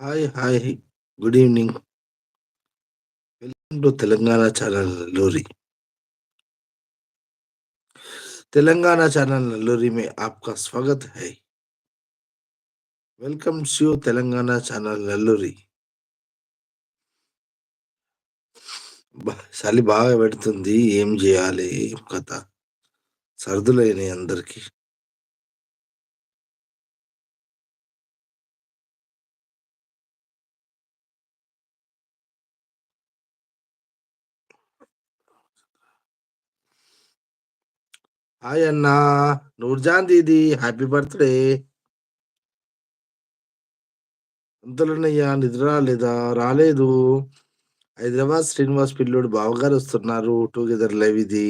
hi hi good evening welcome to Telangana channel Nallori Telangana channel Nallori में आपका स्वागत है welcome to Telangana channel Nalluri బా- చలి బాగా పెడుతుంది ఏం చేయాలి ఏం కథ సర్దులైనాయి అందరికి హాయ్ అన్నా నూర్జాన్ దీది హ్యాపీ బర్త్డే. అంతలోనయ్యా నిద్ర రాలేదా? రాలేదు. హైదరాబాద్ శ్రీనివాస్ పిల్లోడు బావగారు వస్తున్నారు టుగెదర్ లైవ్ ఇది.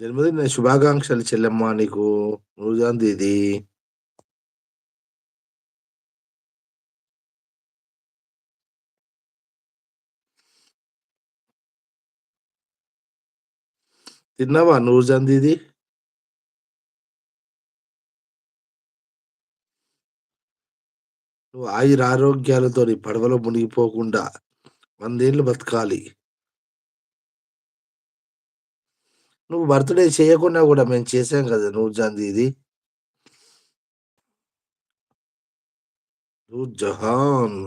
జన్మదిన శుభాకాంక్షలు చెల్లెమ్మ నీకు నూర్జాన్ దీది. తిన్నావా నువ్వు దీది నువ్వు ఆయుర ఆరోగ్యాలతో పడవలో మునిగిపోకుండా వందేళ్ళు బతకాలి. నువ్వు బర్త్డే చేయకుండా కూడా మేము చేసాం కదా నువ్వు దీది జహాన్.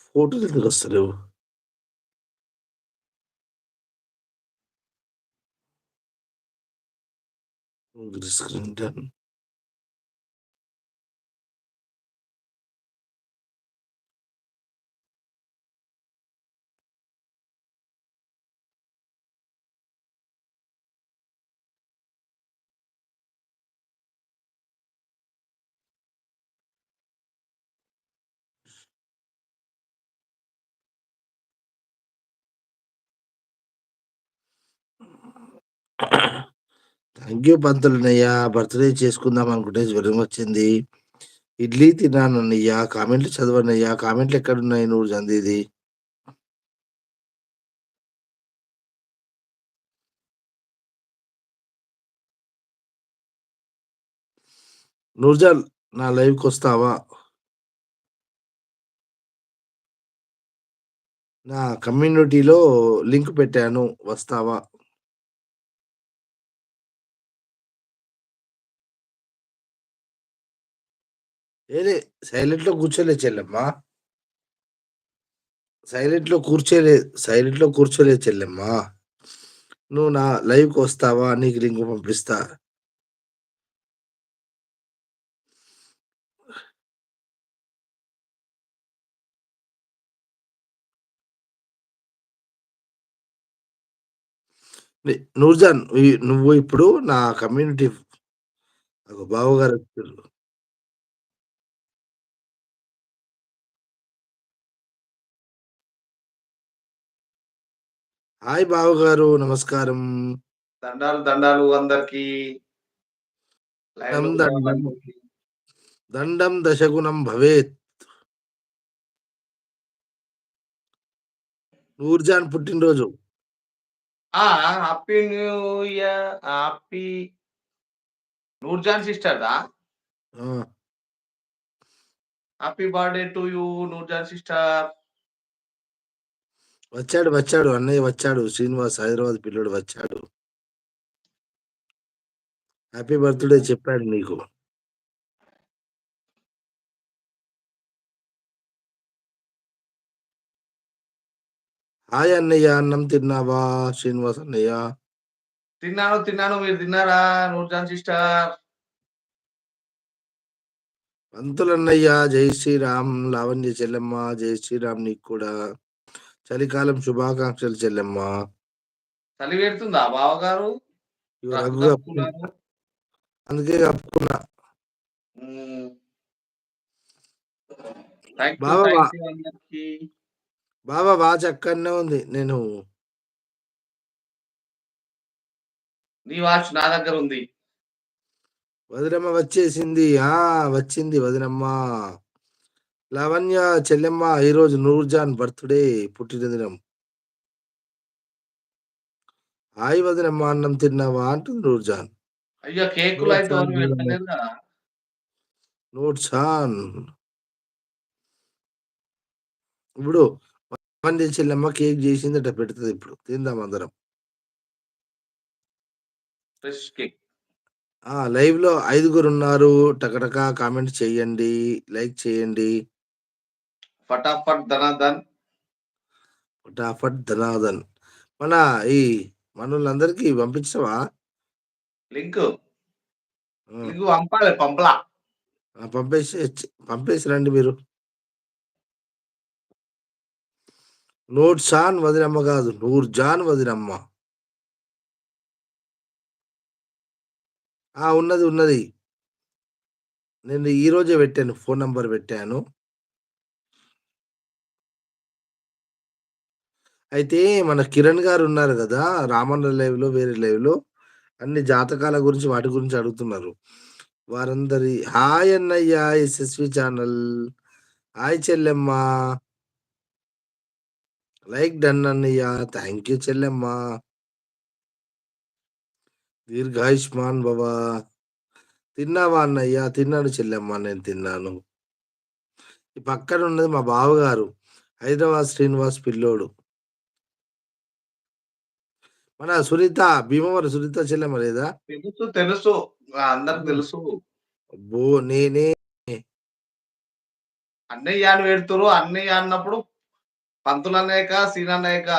ഫോണിൽ നിന്ന് ഗസലോ ഗ്രിസ്ക്രിന്റെ థ్యాంక్ యూ పంతులనయ్య బర్త్డే చేసుకుందాం అనుకుంటే జ్వరం వచ్చింది. ఇడ్లీ తిన్నాను కామెంట్లు చదవనయ్యా కామెంట్లు ఎక్కడున్నాయి నువ్వు చందేది? నూర్జాల్ నా లైవ్కి వస్తావా? నా కమ్యూనిటీలో లింక్ పెట్టాను వస్తావా? ఏలే సైలెంట్లో కూర్చోలే చెల్లెమ్మా. సైలెంట్లో కూర్చోలే సైలెంట్లో కూర్చోలే చెల్లెమ్మా. నువ్వు నా లైవ్కి వస్తావా? నీకు లింక్ పంపిస్తా. నూర్జాన్ నువ్వు ఇప్పుడు నా కమ్యూనిటీ బావగారు వచ్చారు. హాయ్ బావగారు నమస్కారం. దండాలు దండాలు అందరికి. దండం దశగుణం భవేత్. నూర్జాన్ పుట్టినరోజు. ఆ happy new year happy. Noorjan sister దా ఆ, happy birthday to you Noorjan sister. వచ్చాడు వచ్చాడు. అన్నయ్య వచ్చాడు. శ్రీనివాస్ హైదరాబాద్ పిల్లడు వచ్చాడు. హ్యాపీ బర్త్డే చెప్పాడు నీకు. హాయ్ అన్నయ్య అన్నం తిన్నావా? శ్రీనివాస్ అన్నయ్య. తిన్నాను తిన్నాను. మీరు తిన్నారా? నూర్జాన్ సిస్టర్. పంతులన్నయ్య జై శ్రీరామ్. లావణ్య చెల్లెమ్మ జై శ్రీరామ్ నీకు కూడా. చలికాలం శుభాకాంక్షలు చెల్లెమ్మ చలి పెడుతుందా బావగారు ఇవి. కప్పుకున్నారు. అందుకే కప్పుకున్నా బావా, అందరికీ. బాబా వాచ్ అక్కడనే ఉంది నేను నీ వాచ్ నా దగ్గర ఉంది వదినమ్మ వచ్చేసింది. ఆ! వచ్చింది వదినమ్మ. లావణ్య చెల్లెమ్మ ఈరోజు నూర్జాన్ బర్త్‌డే పుట్టినదినం. హాయ్ వదినమ్మ అన్నం తిన్నావా? అంటుంది నూర్జాన్. అయ్యో! కేకులయితే ఎవరు నూర్జాన్ పెట్టలేదు కదా! నూర్జాన్. ఇప్పుడు లావణ్య చెల్లెమ్మ కేక్ చేసిందట పెడతది ఇప్పుడు. తిందాం అందరం. Fresh cake. ఆ! లైవ్‌లో ఐదుగురున్నారు. టకటకా కామెంట్ చేయండి. లైక్ చేయండి. ఫటాఫట్ ధనాధన్. ఫటాఫట్ ధనాధన్. మన ఈ మనోళ్ళందరికీ పంపించవా? లింకు. లింకు పంపాలి పంపలా. పంపేసేయచ్చు. పంపేసి రండి మీరు. నూర్జాన్ వదినమ్మ కాదు. నూర్జాన్ వదినమ్మ. ఆ! ఉన్నది. ఉన్నది. నేను ఈరోజే పెట్టాను. ఫోను నంబర్ పెట్టాను. అయితే మన కిరణ్ గారు ఉన్నారు కదా రామన్న లైవ్‌లో, వేరే లైవ్‌లో అన్ని జాతకాల గురించి వాటి గురించి అడుగుతున్నారు. వారందరి హాయ్ అన్నయ్య ఎస్ఎస్‌వి ఛానల్. హాయ్ చెల్లెమ్మ. లైక్ డన్ అన్నయ్య. థ్యాంక్ యూ చెల్లెమ్మ. దీర్ఘాయుష్మాన్ బాబా తిన్నావా అన్నయ్య? తిన్నాను చెల్లెమ్మ. నేను తిన్నాను. ఈ పక్కన ఉన్నది మా బావగారు. హైదరాబాద్ శ్రీనివాస్ పిల్లోడు. మన సునీత భీమవరం సునీత చెల్లెమ్మ లేదా? తెలుసు. తెలుసు. అందరికి హ్మ్. తెలుసు. అబ్బో! నేనే అన్నయ్య అని పెడుతుర్రు. అన్నయ్య అన్నప్పుడు పంతులన్నయ్యకా, సీనన్నయ్యకా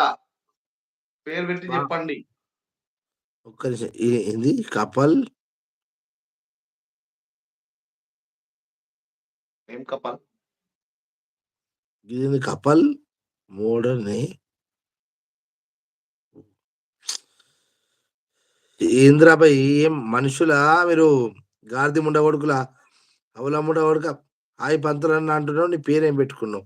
పేరు పెట్టి! చెప్పండి. ఒక్క నిమిషం. ఏంది? కపల్ ఏం కపల్? ఇదేంది కపల్ మోడర్‌ని బయ్! ఏం మనుషులా మీరు? గాడిద ముండ కొడుకులా? అవల ముండ కొడుక హాయ్ పంతులన్న అంటున్నావు. నీ పేరేం పెట్టుకున్నావు?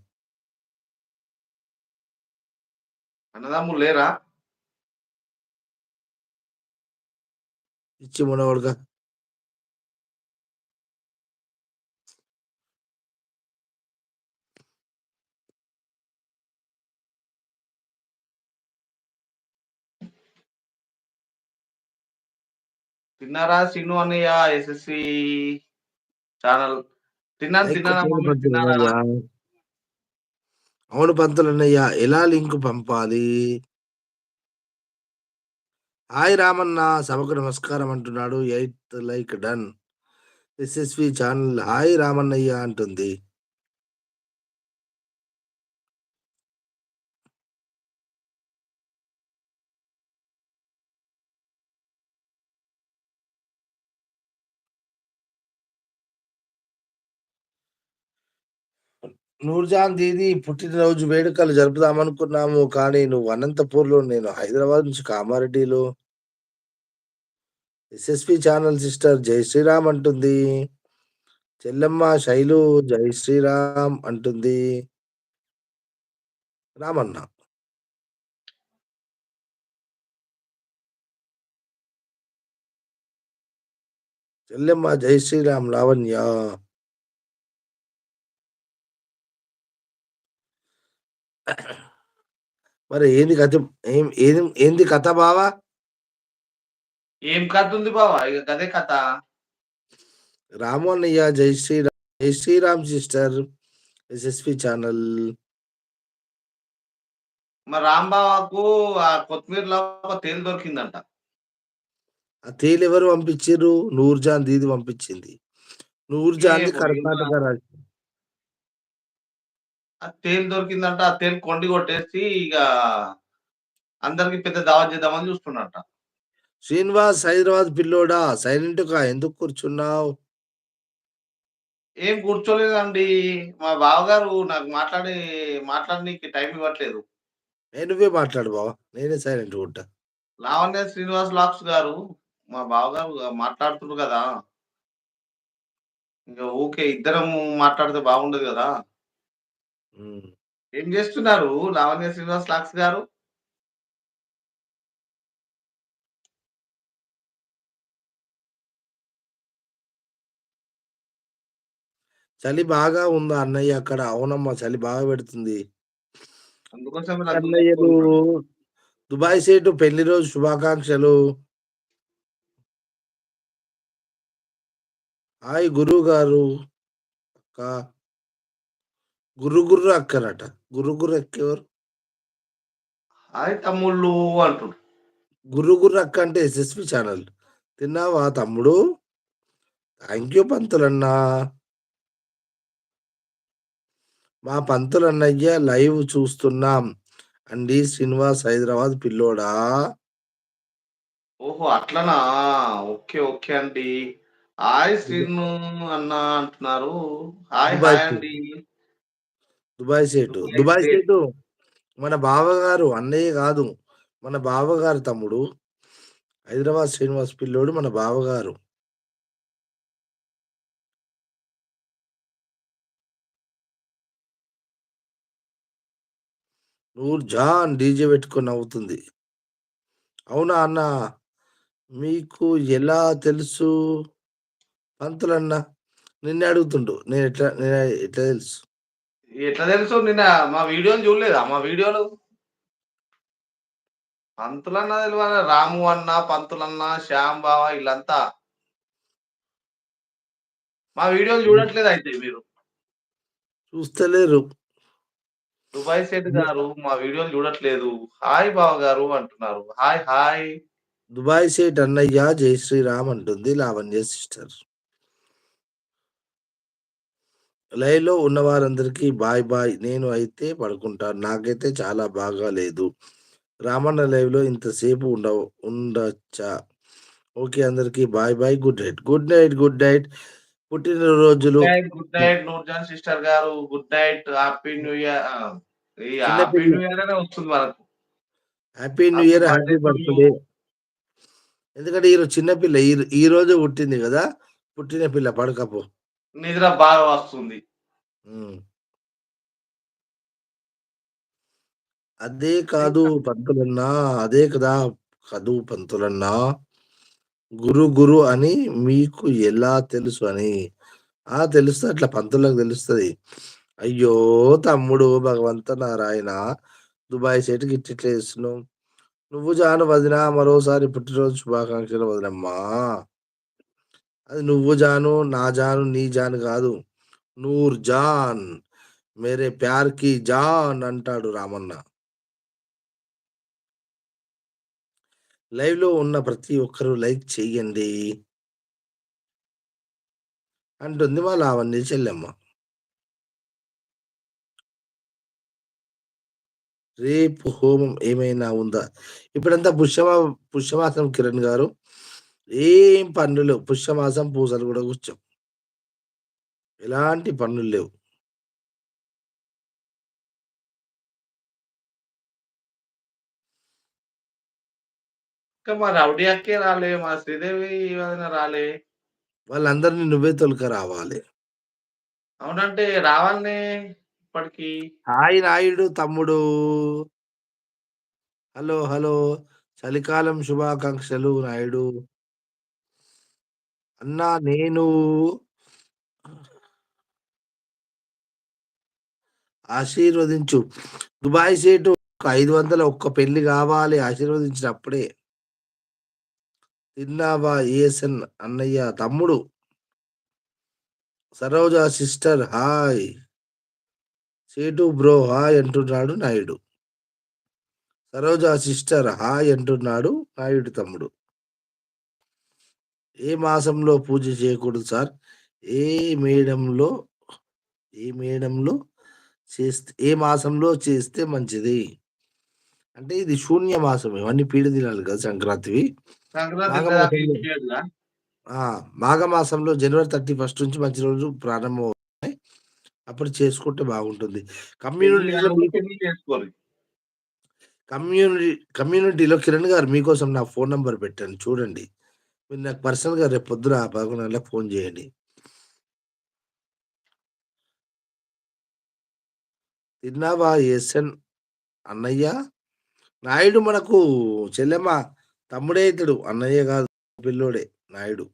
అన్నదమ్ములు లేరా? పిచ్చి ముండ కొడుక. తిన్నారా సీను అన్నయ్య ఎస్ఎస్‌వి ఛానల్. తిన్నాను. తిన్నారా? అవును పంతులన్నయ్య. ఎలా లింక్ పంపాలి? హాయ్ రామన్న. సభకు నమస్కారం అంటున్నాడు. Eighth like done. SSV channel hi రామన్నయ్య అంటుంది. నూర్జాన్ దీదీ పుట్టినరోజు వేడుకలు జరుపుదామనుకున్నాము. కానీ నువ్వు అనంతపూర్‌లో, నేను హైదరాబాద్ నుంచి కామారెడ్డిలో. ఎస్ఎస్‌వి ఛానల్ సిస్టర్ జై శ్రీరామ్ అంటుంది. చెల్లెమ్మ శైలు జై శ్రీరామ్ అంటుంది. రామన్న. చెల్లెమ్మ జై శ్రీరామ్ లావణ్య. మరి ఏంది కథ? ఏం ఏం ఏంది కథ బావ? ఏం కథ ఉంది బావ? ఇగ గదే కథ. రాము అన్నయ్య జై శ్రీరామ్. జై శ్రీరామ్ సిస్టర్. SSV channel. మా రాంబావకు ఆ కొత్తిమీరలో ఒక తేలు దొరికిందంట. ఆ తేలు ఎవరు పంపించిర్రు? నూర్జాన్ దీది పంపించింది. ఇగ కర్ణాటక రాజ్ ఆ తేలు దొరికిందంట. ఆ తేలు కొండి కొట్టేసి ఇగ అందరికి పెద్ద దావత్ చేద్దామని చూస్తున్నట. శ్రీనివాస్ హైదరాబాద్ పిల్లోడా సైలెంట్‌గా ఎందుకు కూర్చున్నావు? ఏం కూర్చోలేదండి. మా బావగారు నాకు మాట్లాడి మాట్లాడనీకి టైం ఇవ్వట్లేదు. ఏ నువ్వే మాట్లాడు బావ. నేనే సైలెంట్‌గా ఉంటా. లావణ్య శ్రీనివాస్ లాక్స్ గారు మా బావగారు మాట్లాడుతుండ్రు గదా! ఇంక ఊకే ఇద్దరం మాట్లాడితే బాగుండదు గదా! హ్మ్. ఏం జేస్తున్నారు లావణ్య శ్రీనివాస్ లాక్స్ గారు? చలి బాగా ఉందా అన్నయ్య అక్కడ? అవునమ్మా! చలి బాగా పెడుతుంది. అందుకోసమే కప్పుకొనున్నాడు. దుబాయ్ సేటు పెళ్ళి రోజు శుభాకాంక్షలు. హాయ్ గురువుగారు. అక్క. గుర్రు గుర్రు అక్కనట. గుర్రు గుర్రు అక్కెవరు? హాయ్ తమ్ముళ్ళు అంటుండు. గుర్రు గుర్రు అక్క అంటే ఎస్ఎస్‌పి ఛానల్. తిన్నావా తమ్ముడు? థాంక్ యూ పంతులన్నా. మా పంతులన్నయ్య లైవ్ చూస్తున్నాం అండి. శ్రీనివాస్ హైదరాబాద్ పిల్లోడా? ఓహో! అట్లనా! ఓకే. ఓకే అండి. హాయ్ శ్రీను అన్న అంటున్నారు. Hi hi. అండి. దుబాయ్ సేటు. దుబాయ్ సేట్. మన బావగారు అన్నయ్య గాదు. మన బావగారు తమ్ముడు. హైదరాబాద్ శ్రీనివాస్ పిల్లోడు మన బావగారు. నూర్జహాన్ డీజే పెట్టుకొని నవ్వుతుంది. అవునా అన్న? మీకు ఎలా తెలుసు? పంతులన్న. నిన్నే అడుగుతుండు. నేనెట్లా నేను ఎట్లా తెలుసు? ఎట్లా తెలుసు నిన్న మా వీడియోలు చూడలేదా? మా వీడియోలు? పంతులన్న తెలవదా? రాము అన్న, పంతులన్న, శ్యామ్ బావ ఈళ్ళంతా. మా వీడియోలు హ్మ్. చూడట్లేదయితే మీరు. చూస్తలేరు. దుబాయ్ సేట్ దు గారు మా వీడియోలు చూడట్లేదు. హాయ్ బావగారు అంటున్నారు. Hi hi. దుబాయ్ సేట్ అన్నయ్య జై శ్రీరామ్ అంటుంది లావణ్య సిస్టర్. లైవ్‌లో ఉన్నవారందరికీ బాయ్ బాయ్. నేను అయితే పడుకుంటాను. నాకైతే చాలా బాగా లేదు. రామన్న లైవ్‌లో ఇంతసేపు ఉండవ్ ఉండొచ్చా? ఓకే. అందరికీ bye bye. Good night. Good night. Good night. పుట్టినరోజులు. Good night. నూర్జహాన్ సిస్టర్ గారు. Good night. Happy new year. Happy new year అనే వస్తుంది మనకు. Happy new year. Birthday happy. Birthday. ఎందుకంటే ఈరోజు చిన్న పిల్ల. ఈ ఈ రోజే పుట్టింది గదా! పుట్టిన పిల్ల పడకపో. నిద్ర బాగా వస్తుంది. అదే కాదు పంతులన్నా. అదే కదా! కాదు పంతులన్నా. గురు గురు అని మీకు ఎలా తెలుసు అని. ఆ! తెలుస్తది అట్లా పంతులకు తెలుస్తది. అయ్యో! తమ్ముడు భగవంత నారాయణ. దుబాయ్ సేట్‌కి ఇట్టిట్లా చేస్తున్నావు. నువ్వు జాను వదిన మరోసారి పుట్టినరోజు శుభాకాంక్షలు వదినమ్మా. అది నువ్వు జాను, నా జాను, నీ జాను నూర్ జాన్ మేరే ప్యార్కి జాన్ అంటాడు రామన్న. లైవ్లో ఉన్న ప్రతి ఒక్కరు లైక్ చెయ్యండి. అంటుంది మా లావణ్య చెల్లెమ్మ. రేపు హోమం ఏమైనా ఉందా? ఇప్పుడంతా పుష్యమా పుష్యమాసం కిరణ్ గారు. ఏం పనులు లేవు. పుష్యమాసం పూజలు గూడా కూర్చోం. ఎలాంటి పనులు లేవు. మా రౌడీ అక్కే రాలే. మా శ్రీదేవి రాలే. వాళ్ళందరిని నువ్వే తొలుకరావాలి. అవునంటే రావాలనే ఇప్పటికి. హాయ్ నాయుడు తమ్ముడు. హలో! హలో! చలికాలం శుభాకాంక్షలు నాయుడు. అన్నా నేను ఆశీర్వదించు. దుబాయ్ సేటు ఒక 500 ఒక్క పెళ్ళి గావాలి ఆశీర్వదించినప్పుడే. తిన్నావా ఏఎస్ఎన్ అన్నయ్య తమ్ముడు. Saroja sister hi. సేటు బ్రో హాయ్ అంటున్నాడు నాయుడు. సరోజ సిస్టర్ హాయ్ అంటున్నాడు నాయుడు తమ్ముడు. ఏ మాసంలో పూజ చేయకూడదు సార్? ఏ మేడంలో ఏ మేడంలో చేస్తే ఏ మాసంలో చేస్తే మంచిది? అంటే ఇది శూన్య మాసం. ఇవన్నీ పీడ దినాలు కదా! సంక్రాంతివి. మాఘమాసంలో జనవరి 31 నుంచి మంచి రోజులు ప్రారంభమవుతాయి. అప్పుడు చేసుకుంటే బాగుంటుంది. కమ్యూనిటీలో. కమ్యూనిటీ కమ్యూనిటీలో కిరణ్ గారు మీకోసం నా ఫోను నంబర్ పెట్టాను చూడండి. మీరు నాకు పర్సనల్గా రేపు పొద్దున ఆ పదకొండు ఫోన్ చేయండి. తిన్నావా ఎస్ఎన్ అన్నయ్య? నాయుడు మనకు చెల్లెమ్మ తమ్ముడే ఇతడు. అన్నయ్య కాదు పిల్లోడే నాయుడు.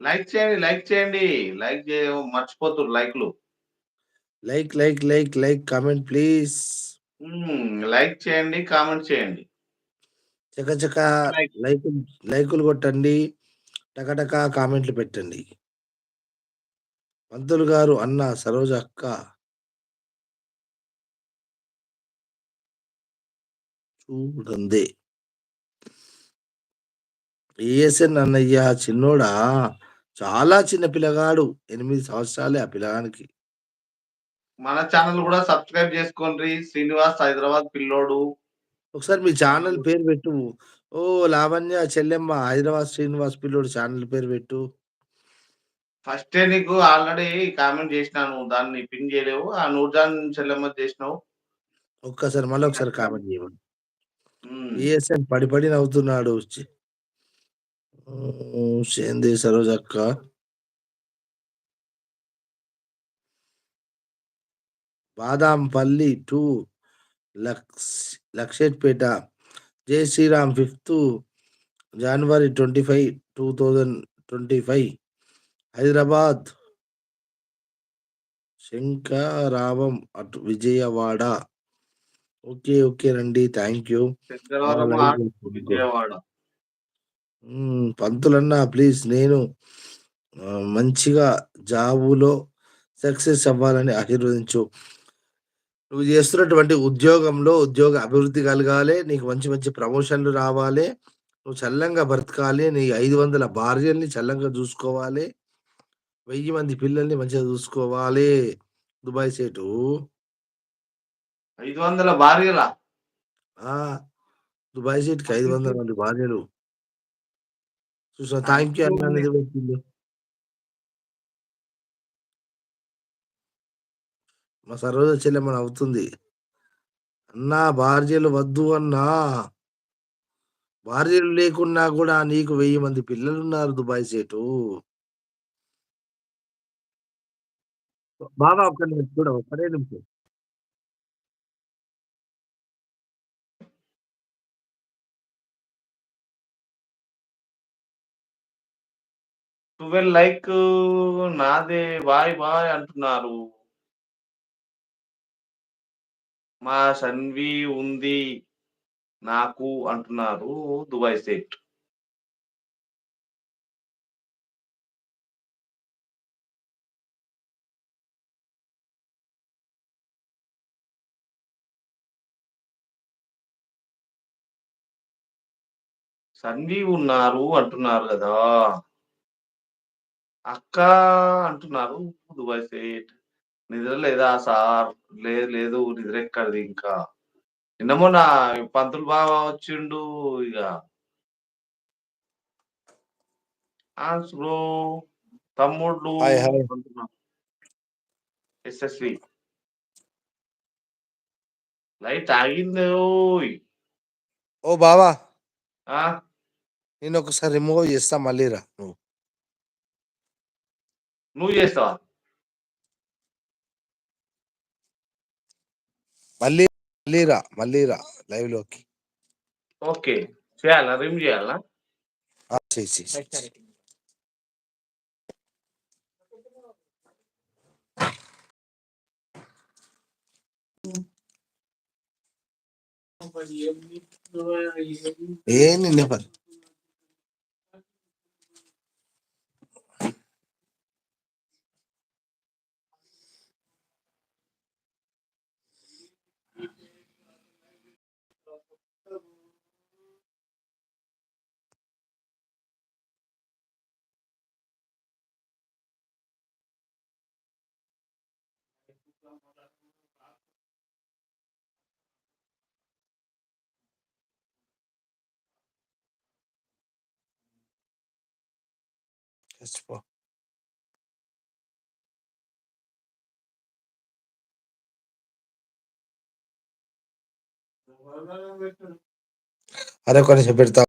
లైక్ చేయండి లైక్ చేయండి. లైక్ చేయ మర్చిపోతున్నారు లైక్లు. Like, like, like, like comment please. Like చేయండి. కామెంట్ చేయండి. చకచకా లైక్. లైకులు కొట్టండి. టకటకా కామెంట్లు పెట్టండి. పంతులు గారు అన్న, సరోజ అక్క. చూడందే. ఏఎస్ఎన్ అన్నయ్య చిన్నోడా? చాలా చిన్న పిల్లగాడు. 8 సంవత్సరాలే ఆ పిల్లగానికి. మన ఛానెల్ గూడా సబ్స్క్రైబ్ జేసుకోండ్రి. శ్రీనివాస్ హైదరాబాద్ పిల్లోడు. ఒకసారి మీ ఛానెల్. పేరు పెట్టు. ఓహ్! లావణ్య చెల్లెమ్మ హైదరాబాద్ శ్రీనివాస్ పిల్లోడు ఛానెల్ పేరు పెట్టు. ఫస్టే నీకు ఆల్రెడీ కామెంట్ జేసినాను. దాన్ని పిన్ జేయలేవు. ఆ నూర్జాన్ చెల్లెమ్మది జేసినావు. ఒక్కసారి మళ్ళొకసారి అట్లా. కామెంట్ చేయమను. హ్మ్. ఏఎస్ఎన్ పడి పడి నవ్వుతున్నాడు. చి హ్మ్. సేంది సరోజక్క. బాదాంపల్లి టు లక్స్ లక్షెట్పేట. జై శ్రీరామ్ ఫిఫ్త్ జనవరి 25, 2025 హైదరాబాద్. శంఖారావం అటు విజయవాడ. ఓకే. ఓకేనండి. Thank you. అన్న శంకరవరం లైవ్ ఆర్ట్ చేస్తున్నందుకు. విజయవాడ. హ్మ్. పంతులన్న ప్లీజ్ నేను మంచిగా జాబులో సక్సెస్ అవ్వాలని ఆశీర్వదించు. నువ్వు చేస్తున్నటువంటి ఉద్యోగంలో ఉద్యోగ అభివృద్ధి కలగాలే. నీకు మంచి మంచి ప్రమోషన్‌లు రావాలే. నువ్వు చల్లంగా బ్రతకాలి. నీ 500 భార్యల్ని చల్లంగా చూసుకోవాలి. 1000 మంది పిల్లల్ని మంచిగా చూసుకోవాలి. దుబాయ్ సేటు. 500 భార్యలా? ఆ! దుబాయ్ సేట్‌కి 500 అన్నింటి మంది భార్యలు. చూసావా? Thank thank you you. అన్న అనేది పెట్టిండు. మా సరోజ చెల్లెమ్మ అవుతుంది అన్నా భార్యలు వద్దు అన్నా. భార్యలు లేకున్నా కూడా నీకు వెయ్యి మంది పిల్లలున్నారు దుబాయ్ సేటు. బాబా ఒక్క నిమిషం చూడు. ఒక్కడే నిమిషం. ట్వెల్వ్ లైక్ నాదే బాయ్ బాయ్ అంటున్నారు. మా సన్వి ఉంది. నాకు అంటున్నారు దుబాయ్ సేట్. సన్వి ఉన్నారు అంటున్నారు కదా అక్క అంటున్నారు దుబాయ్ సేట్. నిద్ర లేదా సార్? లేదు లేదు. నిద్రెక్కడిది ఇంకా. నిన్న మొన్న పంతులు బావ వచ్చిండు. ఆన్స్ బ్రో. అంటున్నా. ఎస్ఎస్‌వి. లైట్ ఆగిందోయ్! ఓ బావా! ఆ! నేనొకసారి రిమూవ్ చేస్తా మళ్ళీ రా నువ్వు. నువ్వు జేస్తావా? మళ్ళీ మళ్ళీ రా. మళ్ళీ రా లైవ్‌లోకి. ఓకే. చేయాలా? రిమ్ జేయాలా? ఆ! చెయ్ చెయ్ చెయ్. ఏ నిన్నే పని. చచ్చిపో. అరే ఒక్క నిమిషం పెడతా.